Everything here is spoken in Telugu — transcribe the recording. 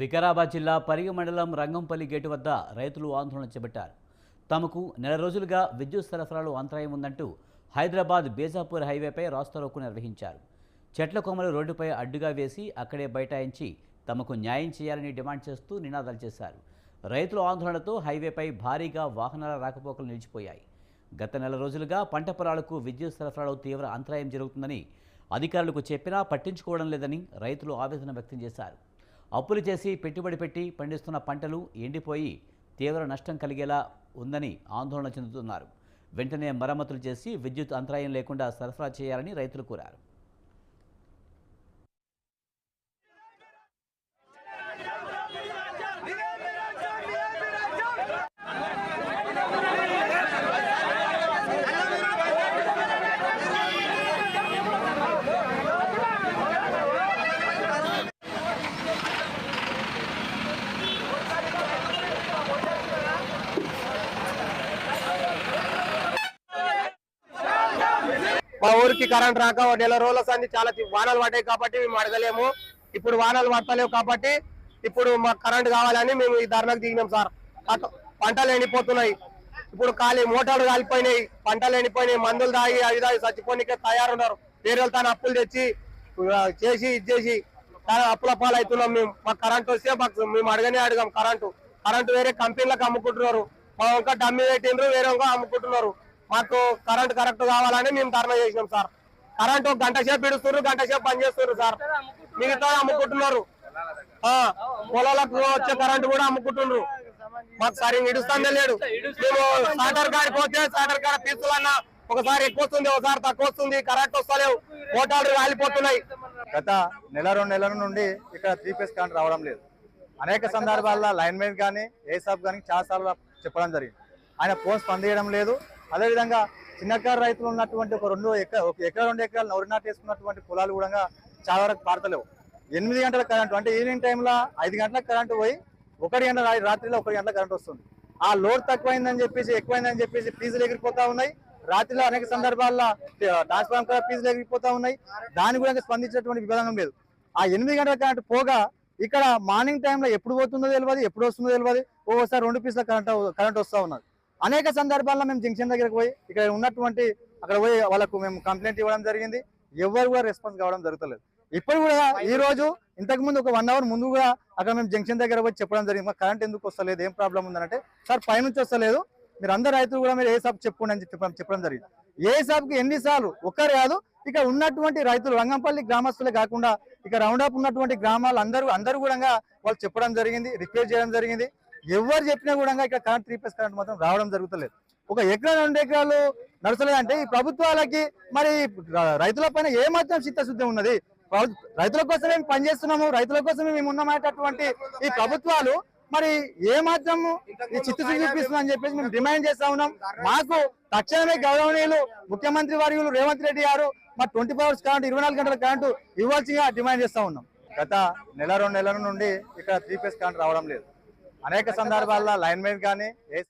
వికారాబాద్ జిల్లా పరిగి మండలం రంగంపల్లి గేటు వద్ద రైతులు ఆందోళన చేపట్టారు. తమకు నెల రోజులుగా విద్యుత్ సరఫరాలో అంతరాయం ఉందంటూ హైదరాబాద్ బేజాపూర్ హైవేపై రాస్తారోకు నిర్వహించారు. చెట్ల కొమ్మలు రోడ్డుపై అడ్డుగా వేసి అక్కడే బైఠాయించి తమకు న్యాయం చేయాలని డిమాండ్ చేస్తూ నినాదాలు చేశారు. రైతుల ఆందోళనతో హైవేపై భారీగా వాహనాల రాకపోకలు నిలిచిపోయాయి. గత నెల రోజులుగా పంట పొలాలకు విద్యుత్ సరఫరాలో తీవ్ర అంతరాయం జరుగుతుందని అధికారులకు చెప్పినా పట్టించుకోవడం లేదని రైతులు ఆవేదన వ్యక్తం చేశారు. అప్పులు చేసి పెట్టుబడి పెట్టి పండిస్తున్న పంటలు ఎండిపోయి తీవ్ర నష్టం కలిగేలా ఉందని ఆందోళన చెందుతున్నారు. వెంటనే మరమ్మతులు చేసి విద్యుత్ అంతరాయం లేకుండా సరఫరా చేయాలని రైతులు కోరారు. మా ఊరికి కరెంట్ రాక నెల రోజుల సంది చాలా వానలు పడ్డాయి కాబట్టి మేము అడగలేము. ఇప్పుడు వానలు పడతలేవు కాబట్టి ఇప్పుడు మాకు కరెంట్ కావాలని మేము ఈ ధర్నాకు దిగినాం సార్. పంటలు ఎండిపోతున్నాయి. ఇప్పుడు ఖాళీ మోటార్లు కాలిపోయినాయి. పంటలు ఎండిపోయినాయి. మందులు తాగి అవి తాగి చచ్చిపోయినకే తయారున్నారు. వేరే తాను అప్పులు తెచ్చి చేసి ఇది చేసి చాలా అప్పుల పాలవుతున్నాం మేము. మాకు కరెంట్ వస్తే మాకు మేము అడగనే అడగాం కరెంటు కరెంటు వేరే కంపెనీలకు అమ్ముకుంటున్నారు. మా ఇంకా డమ్మి పెట్టిండ్రు వేరే ఇంకా అమ్ముకుంటున్నారు. మాకు కరెంట్ కరెక్ట్ కావాలని మేము ధర్నా చేసినాం సార్. కరెంట్ ఒక గంట సేపు ఇడుస్తున్నారు గంట సేపు పని చేస్తున్నారు సార్. మిగతా అమ్ముకుంటున్నారు. ఆ, పొలాలకు వచ్చే కరెంట్ కూడా అమ్ముకుంటున్నారు. మాకు సరిగ్గా ఇడుస్తానే లేడు. మేము సాటర్ కాడికి పోతే సాటర్ కాడ పీసులన్నా ఒకసారి ఎక్కువ వస్తుంది ఒకసారి తక్కువ వస్తుంది కరెంట్ వస్తలేవు. మోటార్లు రాలిపోతున్నాయి. గత నెల రెండు నెలల నుండి ఇక్కడ త్రీ ఫేస్ కరెంట్ రావడం లేదు. అనేక సందర్భాల్లో లైన్ మెన్ కానీ ఏసాబ్ కానీ చాలా సార్లు చెప్పడం జరిగింది. ఆయన ఫోన్ స్పందించడం లేదు. అదేవిధంగా చిన్నకారు రైతులు ఉన్నటువంటి ఒక రెండు ఎకరా ఒక ఎకరా రెండు ఎకరాలు నవరి నాటేసుకున్నటువంటి పొలాలు కూడా చాలా వరకు పారతలేవు. ఎనిమిది గంటల కరెంటు అంటే ఈవినింగ్ టైంలో ఐదు గంటలకు కరెంటు పోయి ఒకటి గంటల రాత్రిలో ఒకటి గంటల కరెంట్ వస్తుంది. ఆ లోడ్ తక్కువైందని చెప్పేసి ఎక్కువైందని చెప్పేసి ఫీజులు ఎగిరిపోతా ఉన్నాయి. రాత్రిలో అనేక సందర్భాల్లో ట్రాన్స్ఫార్మర్ కూడా ఫీజులు ఎగిరిపోతా ఉన్నాయి. దాని కూడా స్పందించినటువంటి విధానం లేదు. ఆ ఎనిమిది గంటల కరెంటు పోగా ఇక్కడ మార్నింగ్ టైంలో ఎప్పుడు పోతుందో తెలియదు ఎప్పుడు వస్తుందో తెలియదు ఒక్కోసారి రెండు పీసుల కరెంట్ కరెంట్ వస్తూ ఉన్నది. అనేక సందర్భాల్లో మేము జంక్షన్ దగ్గరకు పోయి ఇక్కడ ఉన్నటువంటి అక్కడ పోయి వాళ్ళకు మేము కంప్లైంట్ ఇవ్వడం జరిగింది. ఎవరు కూడా రెస్పాన్స్ కావడం జరుగుతలేదు. ఇప్పుడు కూడా ఈ రోజు ఇంతకు ముందు ఒక వన్ అవర్ ముందు కూడా అక్కడ మేము జంక్షన్ దగ్గర వచ్చి చెప్పడం జరిగింది. మాకు కరెంట్ ఎందుకు వస్తలేదు? ఏం ప్రాబ్లం ఉందంటే సార్ పైనుంచి వస్తలేదు. మీరు అందరు రైతులు కూడా మీరు ఏ సాబ్ చెప్పుకోండి అని చెప్పడం చెప్పడం జరిగింది. ఏ సాబ్కి ఎన్నిసార్లు ఒక్కరు కాదు ఇక్కడ ఉన్నటువంటి రైతులు రంగంపల్లి గ్రామస్తులే కాకుండా ఇక రౌండ్ అప్ ఉన్నటువంటి గ్రామాలు అందరూ అందరూ కూడా వాళ్ళు చెప్పడం జరిగింది రిక్వెస్ట్ చేయడం జరిగింది. ఎవరు చెప్పినా కూడా ఇక్కడ కరెంట్ త్రీ ప్లస్ కరెంట్ మాత్రం రావడం జరుగుతలేదు. ఒక ఎకరా రెండు ఎకరాలు నడచలేదంటే ఈ ప్రభుత్వాలకి మరి రైతుల పైన ఏమాత్రం చిత్తశుద్ధి ఉన్నది? రైతుల కోసమే మేము పనిచేస్తున్నాము రైతుల కోసమే మేము ఉన్నామనేటటువంటి ఈ ప్రభుత్వాలు మరి ఏ ఈ చిత్తశుద్ధి చూపిస్తుందని చెప్పేసి మేము డిమాండ్ చేస్తా ఉన్నాం. మాకు తక్షణమే గౌరవనీయులు ముఖ్యమంత్రి వర్యులు రేవంత్ రెడ్డి గారు మా ట్వంటీ ఫోర్ అవర్స్ కరెంట్ ఇరవై నాలుగు గంటల కరెంటు ఇవ్వాల్సిందిగా డిమాండ్ చేస్తా ఉన్నాం. గత నెల రెండు నెలల నుండి ఇక్కడ త్రీ ఫేస్ కరెంట్ రావడం లేదు. అనేక సందర్భాల్లో లైన్ మెన్ కానీ ఏ